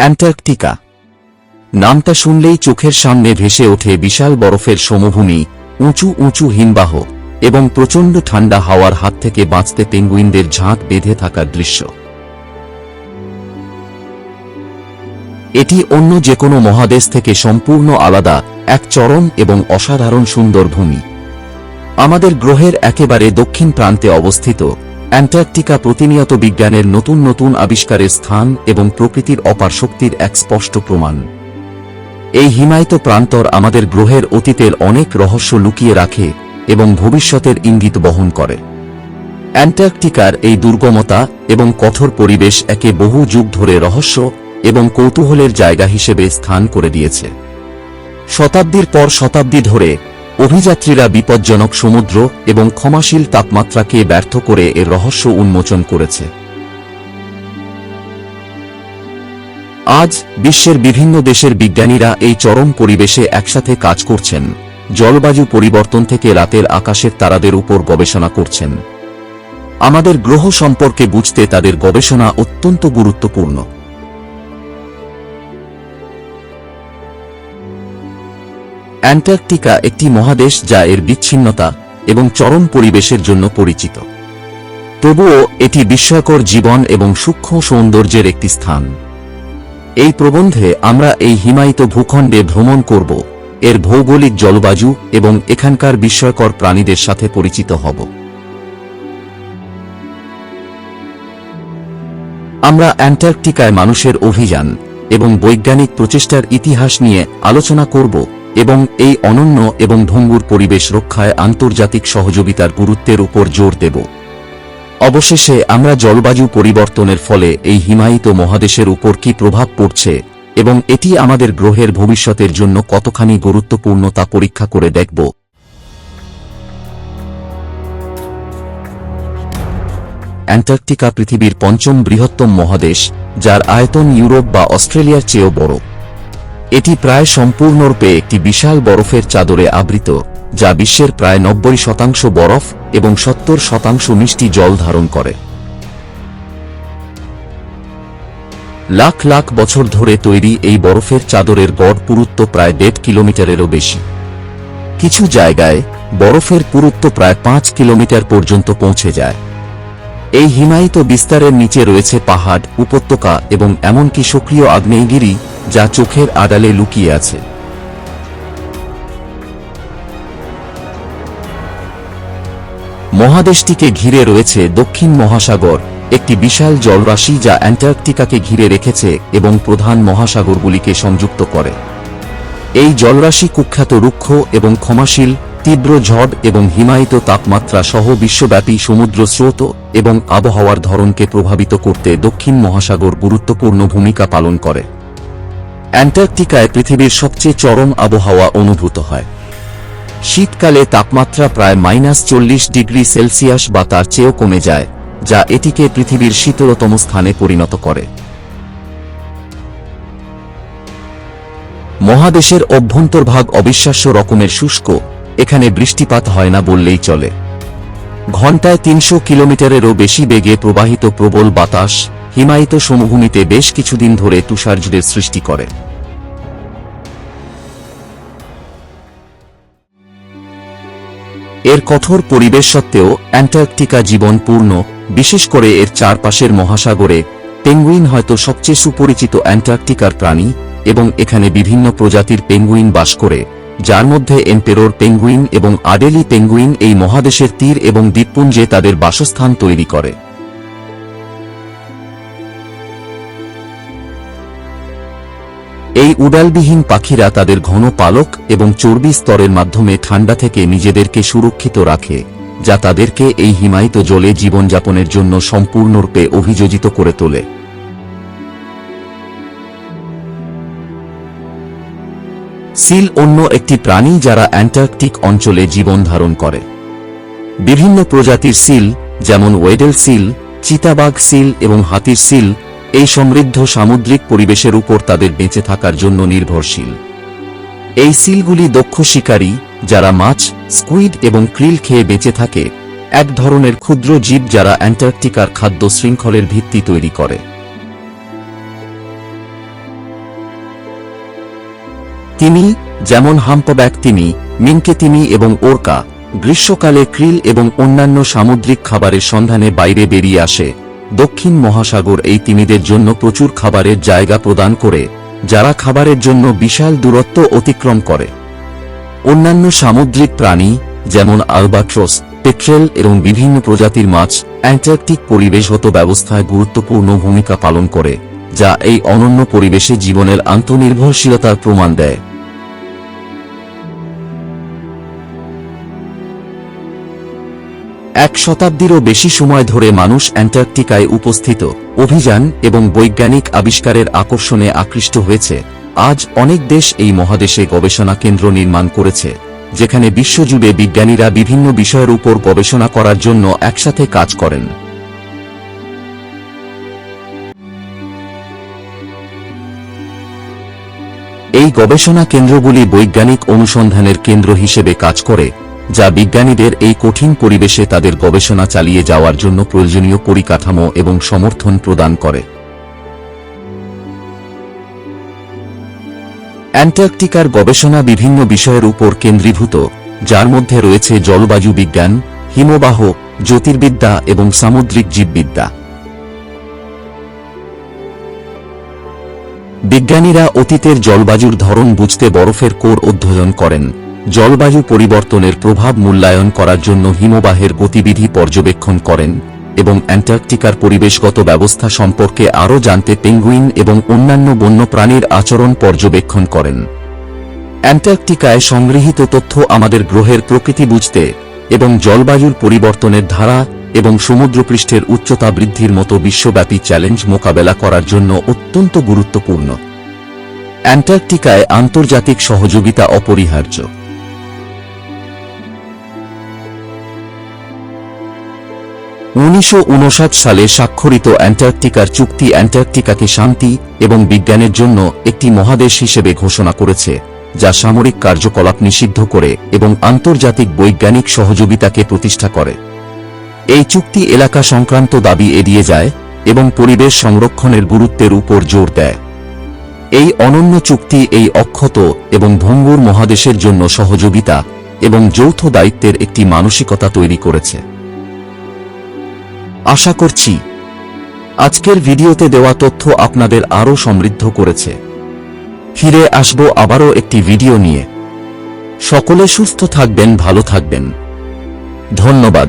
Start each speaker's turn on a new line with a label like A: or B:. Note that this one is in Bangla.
A: অ্যান্টার্কটিকা। নামটা শুনলেই চোখের সামনে ভেসে ওঠে বিশাল বরফের সমভূমি, উঁচু উঁচু হিমবাহ এবং প্রচণ্ড ঠান্ডা হাওয়ার হাত থেকে বাঁচতে পেঙ্গুইনদের ঝাঁক বেঁধে থাকার দৃশ্য। এটি অন্য যে কোনো মহাদেশ থেকে সম্পূর্ণ আলাদা, এক চরম এবং অসাধারণ সুন্দর ভূমি। আমাদের গ্রহের একেবারে দক্ষিণ প্রান্তে অবস্থিত অ্যান্টার্কটিকা প্রতিনিয়ত বিজ্ঞানের নতুন নতুন আবিষ্কারের স্থান এবং প্রকৃতির অপার শক্তির এক স্পষ্ট প্রমাণ। এই হিমায়িত প্রান্তর আমাদের গ্রহের অতীতের অনেক রহস্য লুকিয়ে রাখে এবং ভবিষ্যতের ইঙ্গিত বহন করে। অ্যান্টার্কটিকার এই দুর্গমতা এবং কঠোর পরিবেশ একে বহু যুগ ধরে রহস্য এবং কৌতূহলের জায়গা হিসেবে স্থান করে দিয়েছে। শতাব্দীর পর শতাব্দী ধরে অভিযাত্রীরা বিপজ্জনক সমুদ্র এবং ক্ষমাশীল তাপমাত্রাকে ব্যর্থ করে এর রহস্য উন্মোচন করেছে। আজ বিশ্বের বিভিন্ন দেশের বিজ্ঞানীরা এই চরম পরিবেশে একসাথে কাজ করছেন। জলবায়ু পরিবর্তন থেকে রাতের আকাশের তারাদের উপর গবেষণা করছেন। আমাদের গ্রহ সম্পর্কে বুঝতে তাদের গবেষণা অত্যন্ত গুরুত্বপূর্ণ। অ্যান্টার্কটিকা একটি মহাদেশ যা এর বিচ্ছিন্নতা এবং চরম পরিবেশের জন্য পরিচিত। তবুও এটি বিস্ময়কর জীবন এবং সূক্ষ্ম সৌন্দর্যের একটি স্থান। এই প্রবন্ধে আমরা এই হিমায়িত ভূখণ্ডে ভ্রমণ করব, এর ভৌগোলিক জলবায়ু এবং এখানকার বিস্ময়কর প্রাণীদের সাথে পরিচিত হব। আমরা অ্যান্টার্কটিকায় মানুষের অভিযান এবং বৈজ্ঞানিক প্রচেষ্টার ইতিহাস নিয়ে আলোচনা করব এবং এই অনন্য এবং ভঙ্গুর পরিবেশ রক্ষায় আন্তর্জাতিক সহযোগিতার গুরুত্বের উপর জোর দেব। অবশেষে আমরা জলবায়ু পরিবর্তনের ফলে এই হিমায়িত মহাদেশের উপর কি প্রভাব পড়ছে এবং এটি আমাদের গ্রহের ভবিষ্যতের জন্য কতখানি গুরুত্বপূর্ণ তা পরীক্ষা করে দেখব। অ্যান্টার্কটিকা পৃথিবীর পঞ্চম বৃহত্তম মহাদেশ, যার আয়তন ইউরোপ বা অস্ট্রেলিয়ার চেয়েও বড়। এটি প্রায় সম্পূর্ণরূপে একটি বিশাল বরফের চাদরে আবৃত, যা বিশ্বের প্রায় নব্বই শতাংশ বরফ এবং সত্তর শতাংশ মিষ্টি জল ধারণ করে। লাখ লাখ বছর ধরে তৈরি এই বরফের চাদরের গড় পুরুত্ব প্রায় দেড় কিলোমিটারেরও বেশি। কিছু জায়গায় বরফের পুরুত্ব প্রায় পাঁচ কিলোমিটার পর্যন্ত পৌঁছে যায়। এই হিমায়িত বিস্তারের নিচে রয়েছে পাহাড়, উপত্যকা এবং এমনকি সক্রিয় আগ্নেয়গিরি যা চোখের আড়ালে লুকিয়ে আছে। মহাদেশটিকে ঘিরে রয়েছে দক্ষিণ মহাসাগর, একটি বিশাল জলরাশি যা অ্যান্টার্কটিকাকে ঘিরে রেখেছে এবং প্রধান মহাসাগরগুলিকে সংযুক্ত করে। এই জলরাশি কুখ্যাত রুক্ষ এবং ক্ষমাশীল তীব্র ঝড় এবং হিমায়িত তাপমাত্রা সহ বিশ্বব্যাপী সমুদ্র স্রোত এবং আবহাওয়ার ধরনকে প্রভাবিত করতে দক্ষিণ মহাসাগর গুরুত্বপূর্ণ ভূমিকা পালন করে। অ্যান্টার্কটিকায় পৃথিবীর সবচেয়ে চরম আবহাওয়া অনুভূত হয়। শীতকালে তাপমাত্রা প্রায় মাইনাস চল্লিশ ডিগ্রি সেলসিয়াস বা তার চেয়েও কমে যায়, যা এটিকে পৃথিবীর শীতলতম স্থানে পরিণত করে। মহাদেশের অভ্যন্তরভাগ অবিশ্বাস্য রকমের শুষ্ক এখানে বৃষ্টিপাত হয় না বললেই চলে। ঘণ্টায় তিনশো কিলোমিটারেরও বেশি বেগে প্রবাহিত প্রবল বাতাস হিমায়িত সমভূমিতে বেশ কিছুদিন ধরে তুষারঝড়ের সৃষ্টি করে। এর কঠোর পরিবেশ সত্ত্বেও অ্যান্টার্কটিকা জীবনপূর্ণ বিশেষ করে এর চারপাশের মহাসাগরে, পেঙ্গুইন হয়তো সবচেয়ে সুপরিচিত অ্যান্টার্কটিকার প্রাণী এবং এখানে বিভিন্ন প্রজাতির পেঙ্গুইন বাস করে। যার মধ্যে এম্পেরোর পেঙ্গুইন এবং আডেলি পেঙ্গুইন এই মহাদেশের তীর এবং দ্বীপপুঞ্জে তাদের বাসস্থান তৈরি করে। এই উড়ালবিহীন পাখিরা তাদের ঘন পালক এবং চর্বি স্তরের মাধ্যমে ঠান্ডা থেকে নিজেদেরকে সুরক্ষিত রাখে, যা তাদেরকে এই হিমায়িত জলে জীবনযাপনের জন্য সম্পূর্ণরূপে অভিযোজিত করে তোলে। সিল অন্য একটি প্রাণী যারা অ্যান্টার্কটিক অঞ্চলে জীবন ধারণ করে। বিভিন্ন প্রজাতির সিল, যেমন ওয়েডেল সিল, চিতাবাঘ সিল এবং হাতির সিল, এই সমৃদ্ধ সামুদ্রিক পরিবেশের উপর তাদের বেঁচে থাকার জন্য নির্ভরশীল। এই সিলগুলি দক্ষ শিকারী, যারা মাছ, স্কুইড এবং ক্রিল খেয়ে বেঁচে থাকে, এক ধরনের ক্ষুদ্র জীব যারা অ্যান্টার্কটিকার খাদ্য শৃঙ্খলের ভিত্তি তৈরি করে। তিমি যেমন হাম্পব্যাক তিমি মিনকে তিমি এবং ওরকা, গ্রীষ্মকালে ক্রিল এবং অন্যান্য সামুদ্রিক খাবারের সন্ধানে বাইরে বেরিয়ে আসে। দক্ষিণ মহাসাগর এই তিমিদের জন্য প্রচুর খাবারের জায়গা প্রদান করে, যারা খাবারের জন্য বিশাল দূরত্ব অতিক্রম করে। অন্যান্য সামুদ্রিক প্রাণী, যেমন আলবাট্রস, পেট্রেল এবং বিভিন্ন প্রজাতির মাছ, অ্যান্টার্কটিক পরিবেশগত ব্যবস্থায় গুরুত্বপূর্ণ ভূমিকা পালন করে, যা এই অনন্য পরিবেশে জীবনের আন্তনির্ভরশীলতার প্রমাণ দেয়। এক শতাব্দীরও বেশি সময় ধরে মানুষ অ্যান্টার্কটিকায় উপস্থিত, অভিযান এবং বৈজ্ঞানিক আবিষ্কারের আকর্ষণে আকৃষ্ট হয়েছে। আজ অনেক দেশ এই মহাদেশে গবেষণা কেন্দ্র নির্মাণ করেছে, যেখানে বিশ্বজুড়ে বিজ্ঞানীরা বিভিন্ন বিষয়ের উপর গবেষণা করার জন্য একসাথে কাজ করেন। এই গবেষণা কেন্দ্রগুলি বৈজ্ঞানিক অনুসন্ধানের কেন্দ্র হিসেবে কাজ করে যা বিজ্ঞানীদের এই কঠিন পরিবেশে তাদের গবেষণা চালিয়ে যাওয়ার জন্য প্রয়োজনীয় পরিকাঠামো এবং সমর্থন প্রদান করে। অ্যান্টার্কটিকার গবেষণা বিভিন্ন বিষয়ের উপর কেন্দ্রীভূত, যার মধ্যে রয়েছে জলবায়ু বিজ্ঞান, হিমবাহ, জ্যোতির্বিদ্যা এবং সামুদ্রিক জীববিদ্যা। বিজ্ঞানীরা অতীতের জলবায়ুর ধরন বুঝতে বরফের কোর অধ্যয়ন করেন। জলবায়ু পরিবর্তনের প্রভাব মূল্যায়ন করার জন্য হিমবাহের গতিবিধি পর্যবেক্ষণ করেন এবং অ্যান্টার্কটিকার পরিবেশগত ব্যবস্থা সম্পর্কে আরও জানতে পেঙ্গুইন এবং অন্যান্য বন্যপ্রাণীর আচরণ পর্যবেক্ষণ করেন। অ্যান্টার্কটিকায় সংগৃহীত তথ্য আমাদের গ্রহের প্রকৃতি বুঝতে এবং জলবায়ুর পরিবর্তনের ধারা এবং সমুদ্রপৃষ্ঠের উচ্চতা বৃদ্ধির মতো বিশ্বব্যাপী চ্যালেঞ্জ মোকাবেলা করার জন্য অত্যন্ত গুরুত্বপূর্ণ। অ্যান্টার্কটিকায় আন্তর্জাতিক সহযোগিতা অপরিহার্য। উনিশশো উনষাট সালে স্বাক্ষরিত অ্যান্টার্কটিকার চুক্তি অ্যান্টার্কটিকাকে শান্তি এবং বিজ্ঞানের জন্য একটি মহাদেশ হিসেবে ঘোষণা করেছে, যা সামরিক কার্যকলাপ নিষিদ্ধ করে এবং আন্তর্জাতিক বৈজ্ঞানিক সহযোগিতাকে প্রতিষ্ঠা করে। এই চুক্তি এলাকা সংক্রান্ত দাবি এড়িয়ে যায় এবং পরিবেশ সংরক্ষণের গুরুত্বের উপর জোর দেয়। এই অনন্য চুক্তি এই অক্ষত এবং ভঙ্গুর মহাদেশের জন্য সহযোগিতা এবং যৌথ দায়িত্বের একটি মানসিকতা তৈরি করেছে। আশা করছি আজকের ভিডিওতে দেওয়া তথ্য আপনাদের আরও সমৃদ্ধ করেছে। ফিরে আসব আবারও একটি ভিডিও নিয়ে। সকলে সুস্থ থাকবেন, ভালো থাকবেন। ধন্যবাদ।